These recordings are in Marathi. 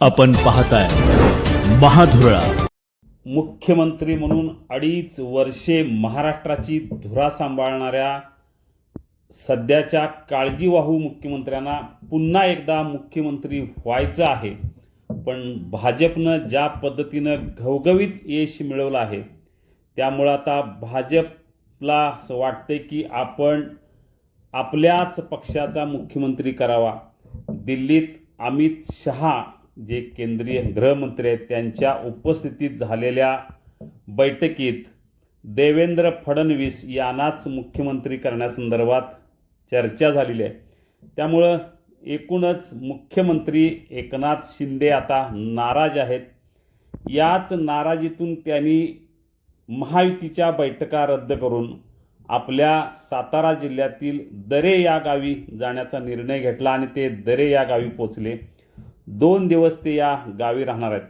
आपण पाहताय महाधुरळा. मुख्यमंत्री म्हणून अडीच वर्षे महाराष्ट्राची धुरा सांभाळणाऱ्या सध्याच्या काळजीवाहू मुख्यमंत्र्यांना पुन्हा एकदा मुख्यमंत्री व्हायचं आहे. पण भाजपनं ज्या पद्धतीनं घवघवीत यश मिळवलं आहे त्यामुळं आता भाजपला असं वाटते की आपण आपल्याच पक्षाचा मुख्यमंत्री करावा. दिल्लीत अमित शहा जे केंद्रीय गृहमंत्री आहेत त्यांच्या उपस्थितीत झालेल्या बैठकीत देवेंद्र फडणवीस यांनाच मुख्यमंत्री करण्यासंदर्भात चर्चा झालेली आहे. त्यामुळं एकूणच मुख्यमंत्री एकनाथ शिंदे आता नाराज आहेत. याच नाराजीतून त्यांनी महायुतीच्या बैठका रद्द करून आपल्या सातारा जिल्ह्यातील दरे या गावी जाण्याचा निर्णय घेतला आणि ते दरे या गावी पोचले दोन दिवस ते या गावी राहणार आहेत.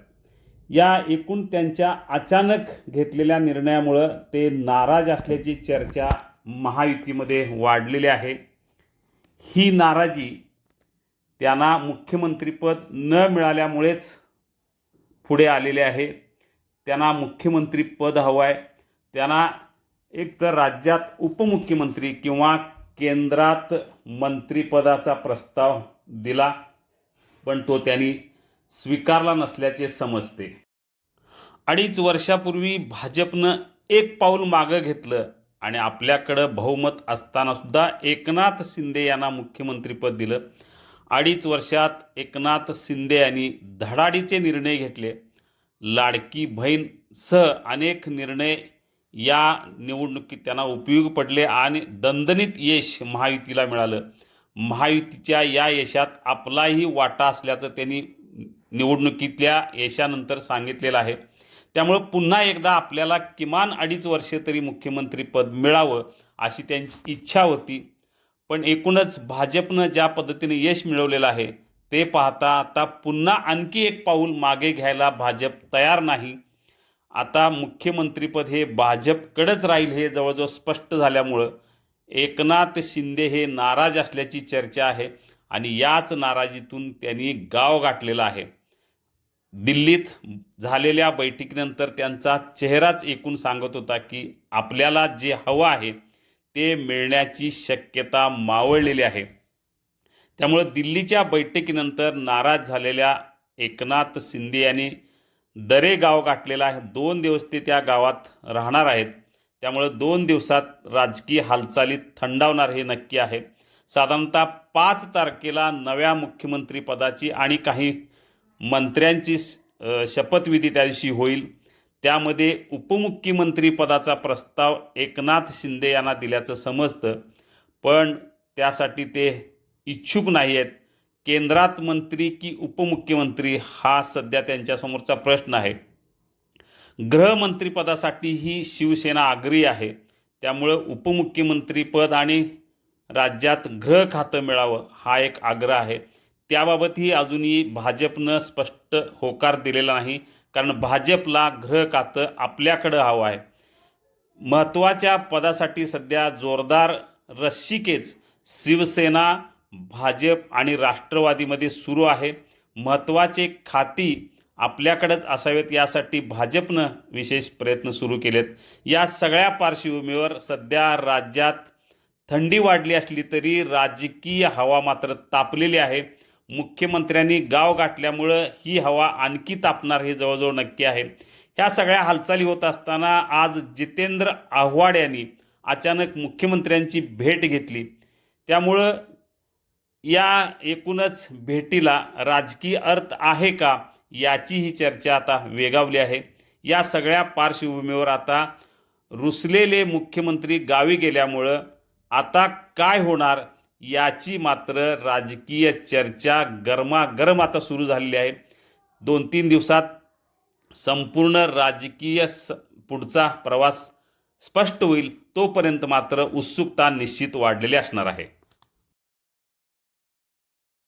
या एकूण त्यांच्या अचानक घेतलेल्या निर्णयामुळं ते नाराज असल्याची चर्चा महायुतीमध्ये वाढलेली आहे. ही नाराजी त्यांना मुख्यमंत्रीपद न मिळाल्यामुळेच पुढे आलेले आहे. त्यांना मुख्यमंत्रीपद हवं आहे त्यांना एक तर राज्यात उपमुख्यमंत्री किंवा केंद्रात मंत्रिपदाचा प्रस्ताव दिला. पण तो त्यांनी स्वीकारला नसल्याचे समजते. अडीच वर्षापूर्वी भाजपनं एक पाऊल मागं घेतलं आणि आपल्याकडं बहुमत असतानासुद्धा एकनाथ शिंदे यांना मुख्यमंत्रीपद दिलं. अडीच वर्षात एकनाथ शिंदे यांनी धडाडीचे निर्णय घेतले. लाडकी बहीण सह अनेक निर्णय या निवडणुकीत त्यांना उपयोगी पडले आणि दणदणीत यश महायुतीला मिळालं. महायुतीच्या या यशात आपलाही वाटा असल्याचं त्यांनी निवडणुकीतल्या यशानंतर सांगितलेलं आहे. त्यामुळं पुन्हा एकदा आपल्याला किमान अडीच वर्षे तरी मुख्यमंत्रीपद मिळावं अशी त्यांची इच्छा होती. पण एकूणच भाजपनं ज्या पद्धतीने यश मिळवलेलं आहे ते पाहता आता पुन्हा आणखी एक पाऊल मागे घ्यायला भाजप तयार नाही. आता मुख्यमंत्रीपद हे भाजपकडेच राहील हे जवळजवळ स्पष्ट झाल्यामुळं एकनाथ शिंदे हे नाराज असल्याची चर्चा आहे आणि याच नाराजीतून त्यांनी गाव गाठलेला आहे. दिल्लीत झालेल्या बैठकीनंतर त्यांचा चेहराच एकूण सांगत होता की आपल्याला जे हवं आहे ते मिळण्याची शक्यता मावळलेली आहे. त्यामुळं दिल्लीच्या बैठकीनंतर नाराज झालेल्या एकनाथ शिंदे यांनी दरे गाव गाठलेला आहे. दोन दिवस ते त्या गावात राहणार आहेत. त्यामुळं दोन दिवसात राजकीय हालचाली थंडावणार हे नक्की आहे. साधारणतः पाच तारखेला नव्या मुख्यमंत्रीपदाची आणि काही मंत्र्यांची शपथविधी त्या दिवशी होईल. त्यामध्ये उपमुख्यमंत्रीपदाचा प्रस्ताव एकनाथ शिंदे यांना दिल्याचं समजतं. पण त्यासाठी ते इच्छुक नाही आहेत केंद्रात मंत्री की उपमुख्यमंत्री हा सध्या त्यांच्यासमोरचा प्रश्न आहे. गृहमंत्रीपदासाठीही शिवसेना आग्रही आहे. त्यामुळं उपमुख्यमंत्रीपद आणि राज्यात गृह खातं मिळावं हा एक आग्रह आहे. त्याबाबतही अजूनही भाजपनं स्पष्ट होकार दिलेला नाही. कारण भाजपला गृह खातं आपल्याकडं हवं आहे. महत्त्वाच्या पदासाठी सध्या जोरदार रस्सिकेच शिवसेना भाजप आणि राष्ट्रवादीमध्ये सुरू आहे. महत्त्वाचे खाती आपल्याकडंच असावेत यासाठी भाजपनं विशेष प्रयत्न सुरू केलेत. या सगळ्या पार्श्वभूमीवर सध्या राज्यात थंडी वाढली असली तरी राजकीय हवा मात्र तापलेली आहे. मुख्यमंत्र्यांनी गाव गाठल्यामुळं ही हवा आणखी तापणार हे जवळजवळ नक्की आहे. ह्या सगळ्या हालचाली होत असताना आज जितेंद्र आव्हाड यांनी अचानक मुख्यमंत्र्यांची भेट घेतली. त्यामुळं या एकूणच भेटीला राजकीय अर्थ आहे का? याची ही चर्चा आता वेगावली आहे. या सगळ्या पार्श्वभूमीवर आता रुसलेले मुख्यमंत्री गावी गेल्यामुळं आता काय होणार याची मात्र राजकीय चर्चा गरमागरम आता सुरू झालेली आहे. दोन तीन दिवसात संपूर्ण राजकीय स पुढचा प्रवास स्पष्ट होईल तोपर्यंत मात्र उत्सुकता निश्चित वाढलेली असणार आहे.